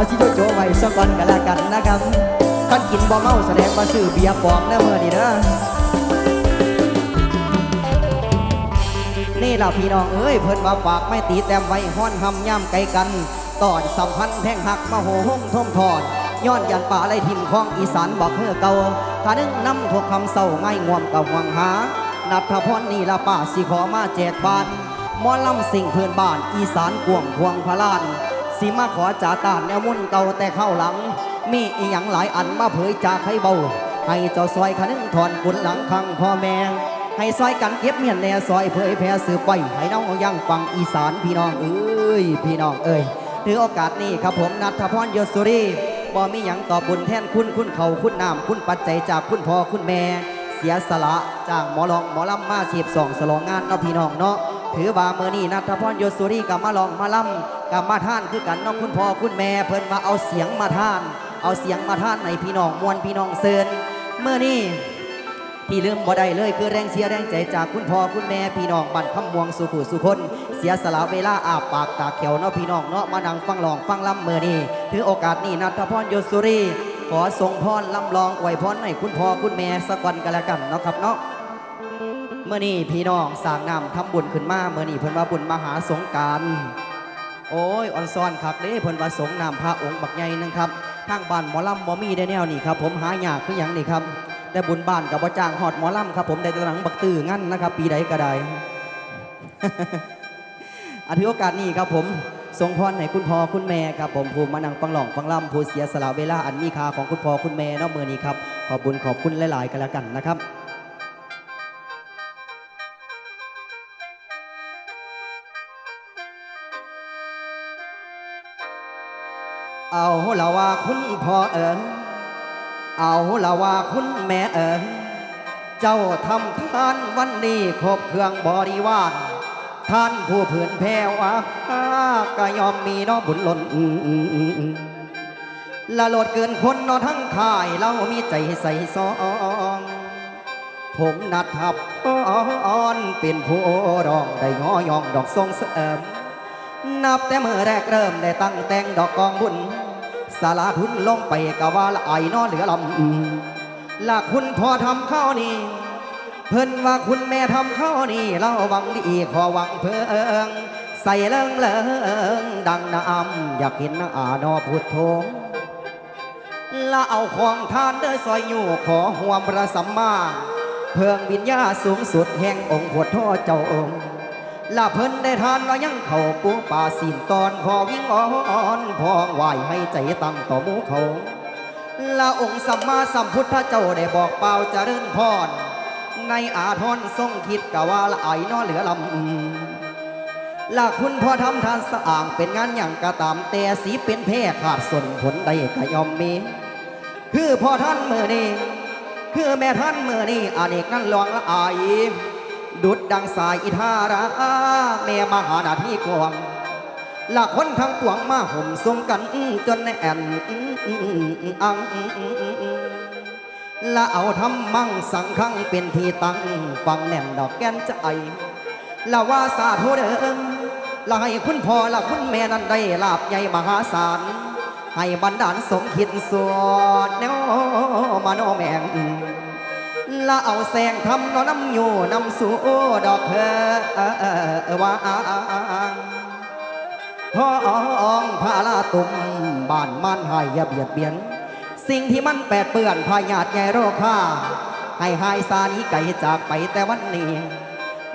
เอาสิโจโจไว้สักวันกันละกันนะครับท่านกินบ่เมาแสดงว่าซื้อเบียร์ปอมนะเมื่อนี้นะนี่ล่ะพี่น้องเอ้ยเพิ่นมาฝากไม่ตีแต้มไว้ห้อนหำย่ำไกลกันตอนสัมพันธ์แท่งหักมาโหห้งท่มทอดย้อนยันป่าไรทิมของอีสานบอกเฮือเก่าขานึงน้ำทวกคำเศร้าง่ายง่วมกับห่วงหา นัทพรนี่ละป่าสิขอมาแจกบานหมอลำสิ่งเพื่อนบ้านอีสานกวงพวงพระลาน สิมาขอจ่าตาแนวมุ่นเก่าแต่เข้าหลัง มีอีหยังหลายอันมาเผยจากให้เบา ให้เจ้าซอยขานึงถอนกุนหลังคังพ่อแม่ให้ซอยกันเก็บเมียนแน่ซอยเผยแผ่สืบไปให้น้องเอายังฟังอีสานพี่น้องเอ้ยพี่น้องเอ้ยถือโอกาสนี้ครับผมนัทพรยศสุรีบ่มีหยังตอบบุญแทนคุณคุณเขาคุณน้ำคุณปัจจัยจากคุณพ่อคุณแม่ เสียสละจ้างหมอลองหมอลำมาเชีบสองสลองงานเนาะพี่น้องเนาะ ถือว่าเมื่อนี้นัทพรยสุรีกับมาลองมาลำกับมาท่านคือกันน้องคุณพ่อคุณแม่เพิ่นมาเอาเสียงมาท่าน เอาเสียงมาท่านในพี่น้องมวลพี่น้องเซินเมื่อนี้ที่ลืมบ่ได้เลยคือแรงเชียร์แรงใจจากคุณพ่อคุณแม่พี่น้องบ้านคำมวงสุขุสุคน เสียสละเวลาอาปากตาเขียวเนาะพี่น้องเนาะมานั่งฟังลองฟังลำเมื่อนี้ถือโอกาสนี้นัทพรยสุรีขอส่งพรลำลองอวยพรให้คุณพ่อคุณแม่สักวันกันแล้วกันเนาะครับเนาะ มื่อนี้พี่น้องสร้างน้ำทำบุญขึ้นมาเมื่อนี้เพิ่นว่าบุญมหาสงการโอ้ยออนซอนคักเด้เพิ่นว่าสงน้ำพระองค์บักใหญ่นึงครับทางบ้านหมอลำบ่มีได้แนวนี่ครับผมหายากคือหยังนี่ครับแต่บุญบ้านกับบ่จ้างฮอดหมอลำครับ ผมได้แตหลังบักตื้องั้นนะครับ ปีใดก็ได้อาถือโอกาสนี้ครับผมส่งพรให้คุณพ่อคุณแม่ครับผมภูมิมานังฟังหล่องฟังล่ำผู้เสียสละเวลาอันมีค่าของคุณพ่อคุณแม่เนาะมือนี้ครับขอบบุญขอบคุณหลาย ๆ กันแล้วกันนะครับ เอาละว่าคุณพ่อเอ๋ยเอาละว่าคุณแม่เอ๋ยเจ้าทำทานวันนี้ครบเครื่องบริวารท่านผู้ผืนแพ้วาก็ยอมมีน้อบุญหล่นละโลดเกินคนนอทั้งข่ายเรามีใจใส่ซองผมนัดทับอ่อนเป็นผู้รองได้งอยองดอกทรงเสริม นับแต่เมื่อแรกเริ่มได้ตั้งแต่งดอกกองบุญสาราทุนลงไปกะว่าละไอนอเหลือลำละคุณพอทำข้าวนี่เพิ่นว่าคุณแม่ทำข้าวนี่เราหวังดีขอหวังเพิ่องใส่เลิงเลิงดังน้ำอยากเห็นหน้าดอพุทโธละเอาของทานเด้อซอยอยู่ขอห่วมประสัมมา เพิ่งวิญญาสูงสุดแห่งองค์พุทโธเจ้าองค์ ละเพิ่นได้ทานว่ายังเขาปูป่าสินตอนพอวิ่งอ่อนพองไหวให้ใจตั้งต่อหมูเขาละองค์สัมมาสัมพุทธเจ้าได้บอกเปล่าเริญพรในอาทรทรงคิดกะว่าละไอนอเหลือลำละคุณพอทำทานสะอ่างเป็นงานอย่างกระตามแต่สีเป็นแพ่ขาดส่วนผลใดก็ยอมมี คือพอท่านเมื่อนี้คือแม่ท่านเมื่อนี้อเนกนั้นลวงละอาย ดุดดังสายอิทาราแม่มหานาที่กวงละคนทั้งปวงมาห่มสมกันจนแอนอังละเอาทำมั่งสังขังเป็นที่ตั้งฟังแน่นดอกแก้นใจละว่าสาธุเดิมละให้คุณพ่อละคุณแม่นั้นได้ลาบใหญ่มหาศาลให้บันดาลสมคิดสวดแนวมาโนแมง ละเอาแสงทำนอน้ำอยู่น้ำสู่ดอกเพอว่าพ่อองพาลาตุมบ้านมันห้อย่าเบียดเบียน สิ่งที่มันแปดเปื้อนพายาดใหญ่โรคาให้หายสานี้ไก่จากไปแต่วันนี้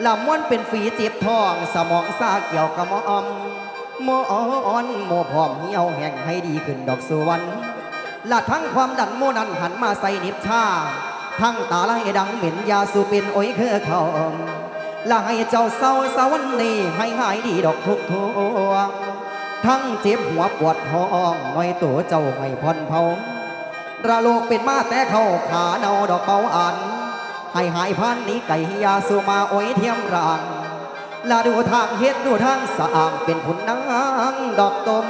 ลำม้วนเป็นฝีเจ็บท้องสมองซาเกี่ยวกับมอมมออ่อนหมพร้อมเหี่ยวแห่งให้ดีขึ้นดอกสุวรรค์ละทั้งความดันโมนันหันมาใส่นิบชา ทั้งตาไหลดังเหม็นยาสูบเป็นโอ้ยคือเขาละให้เจ้าเศร้าสวรรค์นี้ให้หายดีดอกทุกทวงทั้งเจ็บหัวปวดท้องน้อยตัวเจ้าให้ผ่อนเผาระโลกเป็นมาแต่เขาขาเนาดอกเบาอัน ให้หายพันนี้ไก่ยาสูมาโอ้ยเทียมรางละดูทางเฮ็ดดูทางสะอางเป็นผุนนางดอกตม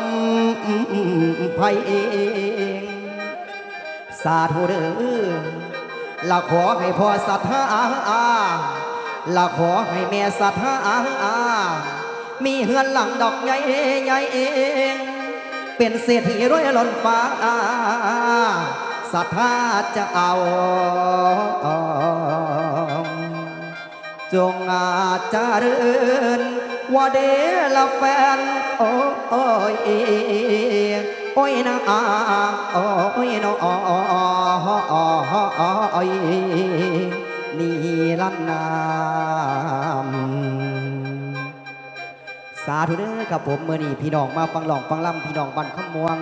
ไผเอง สาธุเด้อ ละขอให้พ่อศรัทธาละขอให้แม่ศรัทธามีเฮือนหลังดอกใหญ่ใหญ่เองเป็นเศรษฐีรวยล้นฟ้าศรัทธาจะเอาจงอาจเริญว่าเดละแฟนโอ้โอ้ย โอ้ยนะอาโอ้ยน้อยนี่ลันนามสาธุเด้อครับผมเมื่อนี้พี่น้องมาฟังหลองฟังล่ำพี่น้องบันขมวง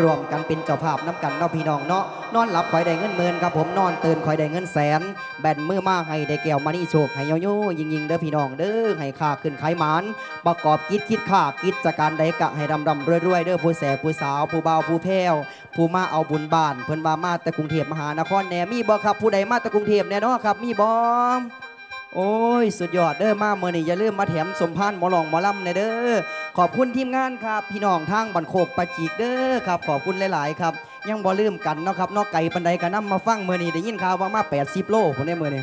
รวมกันเป็นเจ้าภาพน้ำกันเนาะพี่น้องเนาะนอนหลับคอยได้เงินหมื่นครับผมนอนตื่นคอยได้เงินแสน แบนมือมาให้ได้แก้วมานี่โชคให้โยโย่ยิงยิงๆเด้อพี่น้องเด้อให้ค่าขึ้นไขหมานประกอบกิจคิดค่ากิจการใดกะให้ดำดำรวยๆเด้อผู้แสบผู้สาวผู้เบาผู้แพ้วผู้มาเอาบุญบ้านเพิ่นมามาแต่กรุงเทพมหานครแน่มีบ่ครับผู้ใดมาแต่กรุงเทพแน่เนาะครับมีบ่ โอ้ย สุดยอดเด้อมาเมื่อนี้อย่าลืมมาแถมสมพานหมอลองหมอลำในเด้อขอบคุณทีมงานครับ พี่น้องทางบันโคกปะจีกเด้อครับ ขอบคุณหลาย ๆ ครับ ยังบ่ลืมกันเนาะครับเนอกไก่ปันใดกันนำมาฟังเมื่อนี้ได้ยินข่าวว่ามา80โลผมได้เมื่อนี้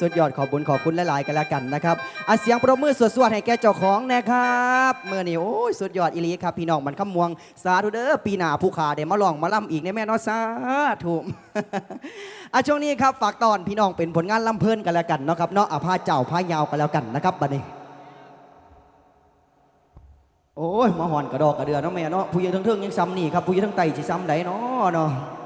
สุดยอดขอบคุณขอบคุณหลายๆกันแล้วกันนะครับอาเสียงประมือสวดๆให้แกเจ้าของนะครับเมื่อนี้โอ้ยสุดยอดอีหลีครับพี่น้องมันขมวง สาธุเด้อปีหน้าผู้ขาเดี๋ยวมาลองมาล่ำอีกในแม่นอสาธุอะช่วงนี้ครับฝากตอนพี่น้องเป็นผลงานล่ำเพลินกันแล้วกันเนาะครับเนาะอะผ้าเจ้าผ้ายาวกันแล้วกันนะครับบัดนี้โอ้ยมาหอนกระดอกกระเดือเนาะแม่เนาะผู้ใหญ่ทั้งเทิงยังซ้ำนี่ครับผู้ใหญ่ทั้งไตสิซ้ำไหนเนาะเนาะ